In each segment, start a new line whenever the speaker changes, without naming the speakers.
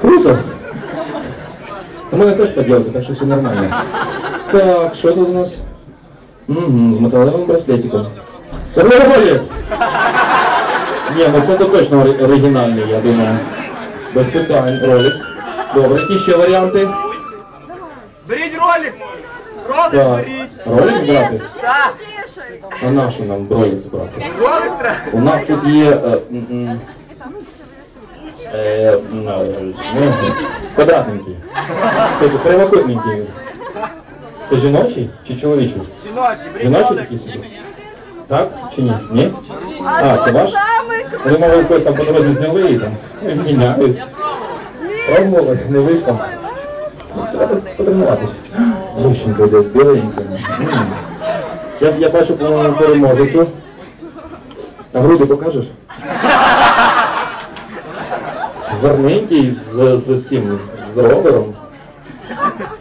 Круто. У мене теж поділка, так що все нормально. Так, що тут у нас? Угу, з металевим браслетиком. Ролекс! Ні, ну це то точно ори- оригінальний, я думаю. Без питань, Rolex. Добре, які ще варіанти?
Беріть ролікс! Роликс
Так.
беріть!
Rolex брати?
Так!
А нашу нам Rolex брати?
Роликс треба!
У нас тут є е, м, м, е, е, квадратненький. Тобто прямокутненький. Це жіночий чи чоловічий?
Беріть
Жіночий такий собі? Так чи ні? Ні? А,
А,
це ваш? Думав, ви когось там по дорозі зняли і там міняюсь. Пробували, не вийшло. Ну, Треба потренуватися. Дівчинка йде з. М. Я, я бачу, по-моєму, переможецю. А груди покажеш? Гарненький з, з цим, з ровером.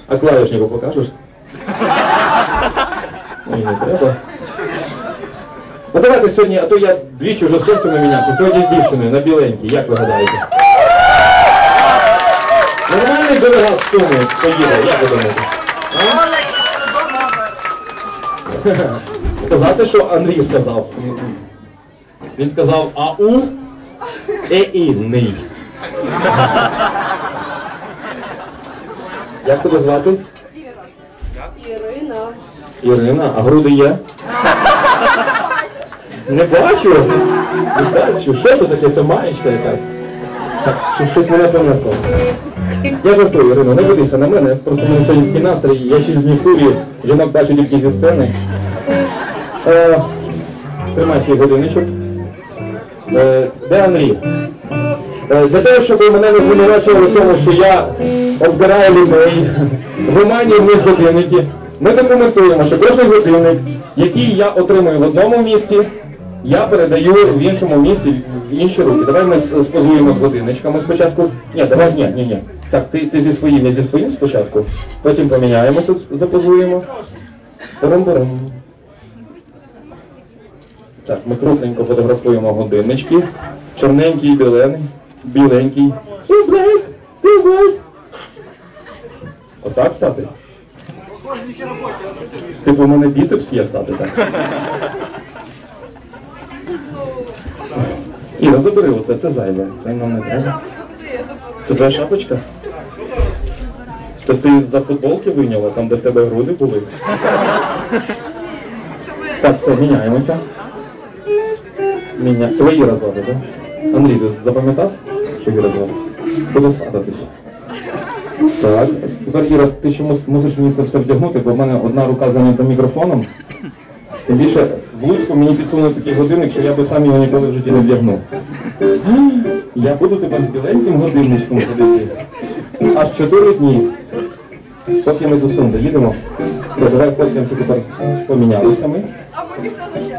А клавішнику покажеш? Ой, не треба. Ну давайте сьогодні, а то я двічі вже з хлопцями мінявся, сьогодні з дівчиною на біленькій, як ви гадаєте? Нормальний делегат в Суми поїде, як ви думаєте? Сказати, що Андрій сказав. Він сказав АУ ЕІНИЙ. Як тебе звати?
Ірина.
Ірина, а груди є? Не бачу. Не бачу. Що це таке? Це маєчка якась. Так, щось- щось мене понесло. Я жартую, Ірино, не ведися на мене. Просто в мене сьогодні такий настрій. Я ще не в жінок бачу тільки зі сцени. Е, тримай свій годинничок. Е, де Андрій? Е, Для того, щоб мене не звинувачували в тому, що я обдираю людей, виманюю в них годинники, ми документуємо, що кожен годинник, який я отримую в одному місці, я передаю в іншому місці, в інші руки. Давай ми спозуємо з годинничками спочатку. Ні, давай, ні, ні, ні. Так, ти, ти зі своїм, я зі своїм спочатку, потім поміняємося, запозуємо. Парам-парам. Так, ми крупненько фотографуємо годиннички. Чорненький, білений, біленький. Ти блейк, ти блейк. Отак стати? Типу, у мене біцепс є стати так. Іра, забери оце, це зайве. Це нам не треба. Це твоя шапочка? Це ти за футболки вийняла, там де в тебе груди були? Так, все, міняємося. Міня... Твої розвади, так? Андрій, ти запам'ятав, що Іра звати? Буду садитись. Так. Тепер Іра, ти ще мусиш мені це все вдягнути, бо в мене одна рука зайнята мікрофоном. Тим більше в Луцьку мені підсунув такий годинник, що я би сам його ніколи в житті не вдягнув. Я буду тепер з біленьким годинничком ходити. Аж чотири дні. Поки ми до Сум доїдемо. Все, давай фоткаємося тепер помінялися ми.
А що ще.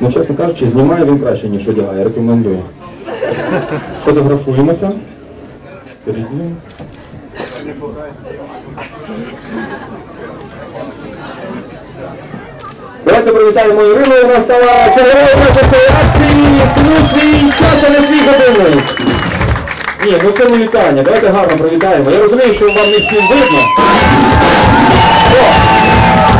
Ну, чесно кажучи, знімає він краще, ніж одягає, рекомендую. Фотографуємося. Перейдемо. Давайте привітаємо Ірину, вона стала черговою учасницею акції «Цінуй свій час, а не свій годинник». Ні, ну це не вітання, давайте гарно привітаємо. Я розумію, що вам не всім видно. О!